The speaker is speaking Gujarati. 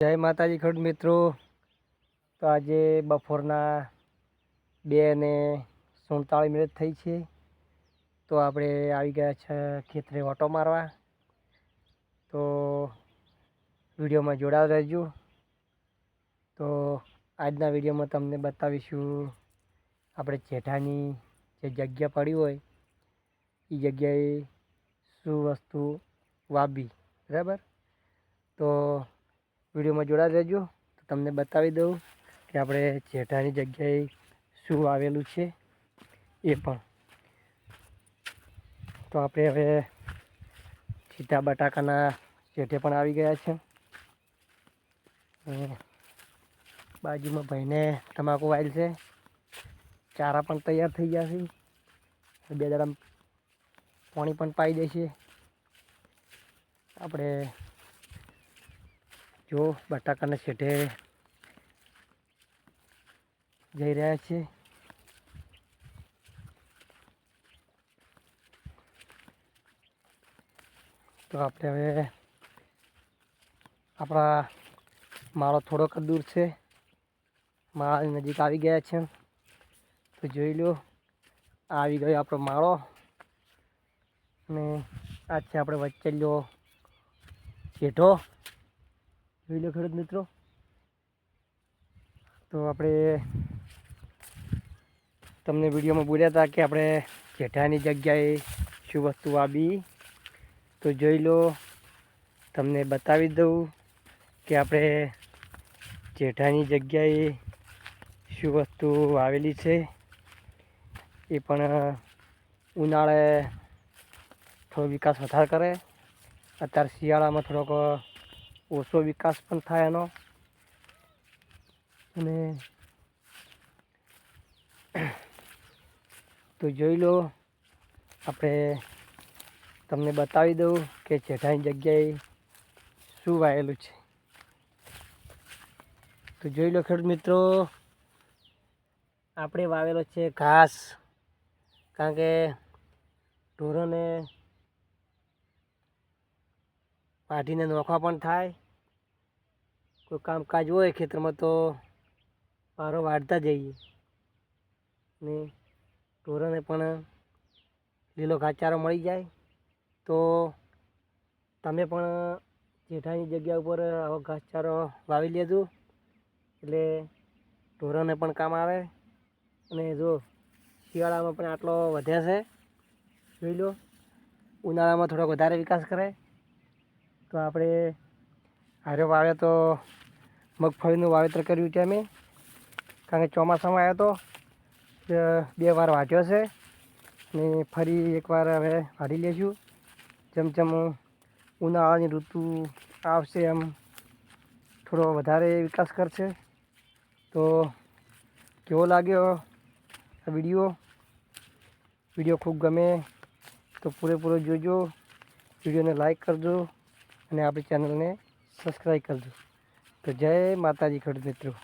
જય માતાજી ખેડૂત મિત્રો. તો આજે બપોરના બે ને સુડતાળીસ મિનિટ થઈ છે. તો આપણે આવી ગયા છે ખેતરે ઓટો મારવા. તો વિડીયોમાં જોડાવ રહેજો. તો આજના વિડીયોમાં તમને બતાવીશું આપણે જેઠાની જે જગ્યા પડી હોય, એ જગ્યાએ શું વસ્તુ વાવી બરાબર? તો વિડીયોમાં જોડા રહેજો. તો તમને બતાવી દઉં કે આપણે જેઠાની જગ્યાએ શું આવેલું છે એ પણ. તો આપણે હવે સીતા બટાકાના જેઠે પણ આવી ગયા છે. બાજુમાં ભાઈને તમાકુ વાયેલ છે. ચારા પણ તૈયાર થઈ ગયા છે. બે દાડા પાણી પણ પાઈ દેશે આપણે જો બટાકાના છેટે જઈ રહ્યા છે. તો આપણે હવે આપણા માળો થોડોક દૂર છે. માળાની નજીક આવી ગયા છે. તો જોઈ લો, આવી ગયો આપણો માળો. અને આ છે આપણે વચ્ચે લ્યો જેઠો જોઈ લો ખેડૂત મિત્રો. તો આપણે તમને વિડીયોમાં બોલ્યા હતા કે આપણે જેઠાની જગ્યાએ શું વસ્તુ વાવી. તો જોઈ લો, તમને બતાવી દઉં કે આપણે જેઠાની જગ્યાએ શું વસ્તુ આવેલી છે. એ પણ ઉનાળે થોડો વિકાસ વધારે કરે. અત્યારે શિયાળામાં થોડોક ઓછો વિકાસ પણ થાય એનો. અને તો જોઈ લો, આપણે તમને બતાવી દઉં કે જેઠાની જગ્યાએ શું વાયેલું છે. તો જોઈ લો ખેડૂત મિત્રો, આપણે વાવેલો છે ઘાસ. કારણ કે ઢોરોને વાઢીને નોખવા પણ થાય. કોઈ કામકાજ હોય ખેતરમાં તો પારો વાળતા જઈએ. ને ઢોરોને પણ લીલો ઘાસચારો મળી જાય. તો તમે પણ જેઠાની જગ્યા ઉપર આવો ઘાસચારો વાવી લેજો. એટલે ઢોરોને પણ કામ આવે. અને જો શિયાળામાં પણ આટલો વધે છે. જોઈ લો. ઉનાળામાં થોડોક વધારે વિકાસ કરે. તો આપણે હાર્યો વાવ્યો તો મગફળીનું વાવેતર કર્યું છે અમે કારણ કે ચોમાસામાં આવ્યો તો, બે વાર વાંચ્યો છે. ને ફરી એકવાર હવે વાઢી લઈશું જેમ જેમ ઉનાળાની ઋતુ આવશે એમ થોડો વધારે વિકાસ કરશે. તો કેવો લાગ્યો આ વીડિયો? વીડિયો ખૂબ ગમે તો પૂરેપૂરો જોજો. વિડીયોને લાઈક કરજો. અને આપણી ચેનલને સબસ્ક્રાઈબ કરજો. તો જય માતાજી ખેડૂત મિત્રો.